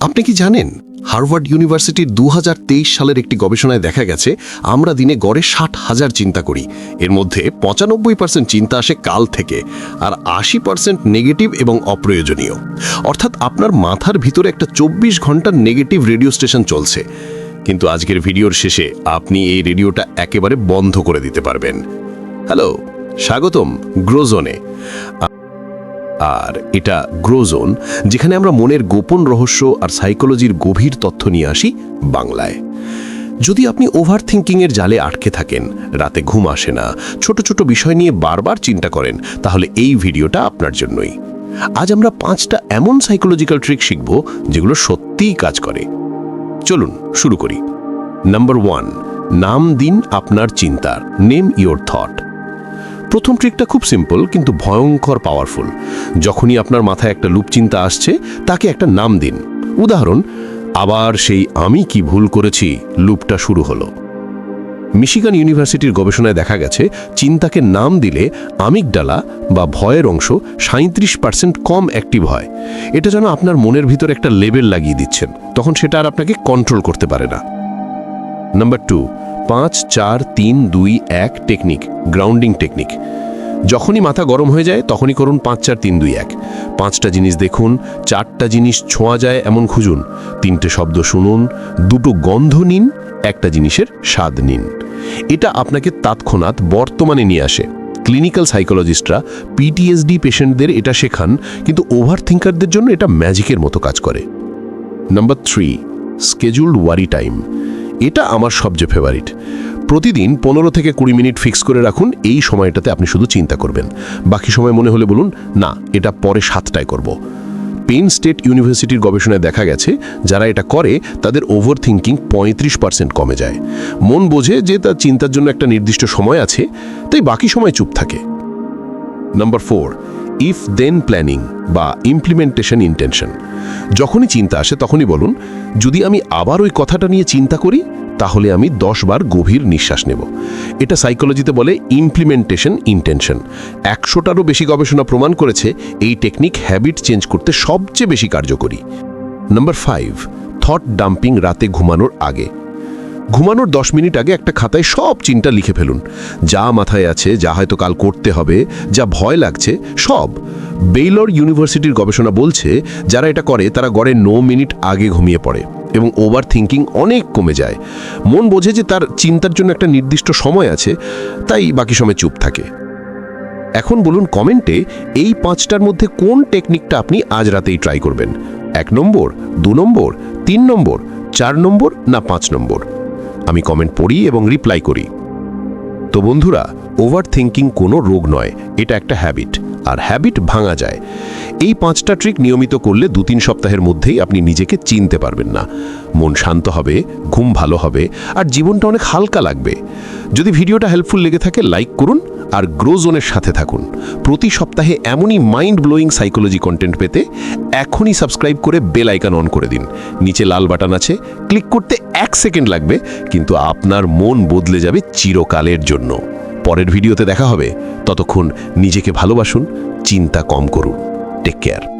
আপনি কি জানেন, হার্ভার্ড ইউনিভার্সিটির দু হাজার তেইশ সালের একটি গবেষণায় দেখা গেছে, আমরা দিনে গড়ে ষাট হাজার চিন্তা করি। এর মধ্যে পঁচানব্বই পার্সেন্ট চিন্তা আসে কাল থেকে, আর আশি পার্সেন্ট নেগেটিভ এবং অপ্রয়োজনীয়। অর্থাৎ আপনার মাথার ভিতরে একটা চব্বিশ ঘণ্টার নেগেটিভ রেডিও স্টেশন চলছে। কিন্তু আজকের ভিডিওর শেষে আপনি এই রেডিওটা একেবারে বন্ধ করে দিতে পারবেন। হ্যালো, স্বাগতম, গ্রোজোনে। আর এটা গ্রোজোন, যেখানে আমরা মনের গোপন রহস্য আর সাইকোলজির গভীর তথ্য নিয়ে আসি বাংলায়। যদি আপনি ওভার থিঙ্কিংয়ের জালে আটকে থাকেন, রাতে ঘুম আসে না, ছোট ছোট বিষয় নিয়ে বারবার চিন্তা করেন, তাহলে এই ভিডিওটা আপনার জন্যই। আজ আমরা পাঁচটা এমন সাইকোলজিক্যাল ট্রিক শিখব যেগুলো সত্যিই কাজ করে। চলুন শুরু করি। নাম্বার ওয়ান, নাম দিন আপনার চিন্তার, নেম ইওর থট। প্রথম ট্রিকটা খুব সিম্পল কিন্তু ভয়ঙ্কর পাওয়ারফুল যখনই আপনার মাথায় একটা লুপচিন্তা আসছে, তাকে একটা নাম দিন। উদাহরণ, আবার সেই আমি কি ভুল করেছি লুপটা শুরু হলো। মিশিগান ইউনিভার্সিটির গবেষণায় দেখা গেছে, চিন্তাকে নাম দিলে আমিগডালা বা ভয়ের অংশ সাঁত্রিশ পার্সেন্ট কম অ্যাক্টিভ হয়। এটা যেন আপনার মনের ভিতর একটা লেবেল লাগিয়ে দিচ্ছেন। তখন সেটা আর আপনাকে কন্ট্রোল করতে পারে না। নাম্বার টু পাঁচ, চার, তিন, দুই, এক টেকনিক গ্রাউন্ডিং টেকনিক যখনই মাথা গরম হয়ে যায়, তখনই করুন পাঁচ, চার, তিন, দুই, এক। পাঁচটা জিনিস দেখুন, চারটা জিনিস ছোঁয়া যায় এমন খুঁজুন। তিনটে শব্দ শুনুন, দুটো গন্ধ নিন, একটা জিনিসের স্বাদ নিন। এটা আপনাকে তাৎক্ষণাৎ বর্তমানে নিয়ে আসে। ক্লিনিক্যাল সাইকোলজিস্টরা পিটিএসডি পেশেন্টদের এটা শেখান, কিন্তু ওভার থিঙ্কারদের জন্য এটা ম্যাজিকের মতো কাজ করে। Number three scheduled worry time এটা আমার সবচেয়ে ফেভারিট প্রতিদিন পনেরো থেকে কুড়ি মিনিট ফিক্স করে রাখুন, এই সময়টাতে আপনি শুধু চিন্তা করবেন। বাকি সময় মনে হলে বলুন, না, এটা পরে সাতটায় করব। পেন স্টেট ইউনিভার্সিটির গবেষণায় দেখা গেছে, যারা এটা করে, তাদের ওভার থিঙ্কিং পঁয়ত্রিশ পার্সেন্ট কমে যায়। মন বোঝে যে তার চিন্তার জন্য একটা নির্দিষ্ট সময় আছে, তাই বাকি সময় চুপ থাকে। Number four if then planning বা ইমপ্লিমেন্টেশন ইন্টেনশন যখনই চিন্তা আসে তখনই বলুন, যদি আমি আবার ওই কথাটা নিয়ে চিন্তা করি, তাহলে আমি দশ বার গভীর নিঃশ্বাস নেব। এটা সাইকোলজিতে বলে ইমপ্লিমেন্টেশন ইন্টেনশন একশোটারও বেশি গবেষণা প্রমাণ করেছে এই টেকনিক হ্যাবিট চেঞ্জ করতে সবচেয়ে বেশি কার্যকরী। নাম্বার ফাইভ থট ডাম্পিং রাতে ঘুমানোর আগে। ঘুমানোর দশ মিনিট আগে একটা খাতায় সব চিন্তা লিখে ফেলুন। যা মাথায় আছে, যা হয়তো কাল করতে হবে, যা ভয় লাগছে, সব। বেইলর ইউনিভার্সিটির গবেষণা বলছে, যারা এটা করে, তারা গড়ে ন মিনিট আগে ঘুমিয়ে পড়ে এবং ওভার থিঙ্কিং অনেক কমে যায়। মন বোঝে যে তার চিন্তার জন্য একটা নির্দিষ্ট সময় আছে, তাই বাকি সময় চুপ থাকে। এখন বলুন কমেন্টে, এই পাঁচটার মধ্যে কোন টেকনিকটা আপনি আজ রাতেই ট্রাই করবেন? এক নম্বর, দু নম্বর, তিন নম্বর, চার নম্বর না পাঁচ নম্বর? আমি কমেন্ট পড়ি এবং রিপ্লাই করি। তো বন্ধুরা ওভার থিঙ্কিং কোনো রোগ নয়, এটা একটা হ্যাবিট আর হ্যাবিট ভাঙা যায়। এই পাঁচটা ট্রিক নিয়মিত করলে দু তিন সপ্তাহের মধ্যেই আপনি নিজেকে চিনতে পারবেন না। মন শান্ত হবে, ঘুম ভালো হবে, আর জীবনটা অনেক হালকা লাগবে। যদি ভিডিওটা হেল্পফুল লেগে থাকে লাইক করুন আর গ্রোজোনের সাথে থাকুন। প্রতি সপ্তাহে এমনই মাইন্ড ব্লোয়িং সাইকোলজি কন্টেন্ট পেতে এখনই সাবস্ক্রাইব করে বেল আইকন অন করে দিন। নিচে লাল বাটন আছে ক্লিক করতে এক সেকেন্ড লাগবে, কিন্তু আপনার মন বদলে যাবে চিরকালের জন্য। পরের ভিডিওতে দেখা হবে। ততক্ষণ নিজেকে ভালোবাসুন, চিন্তা কম করুন। Take care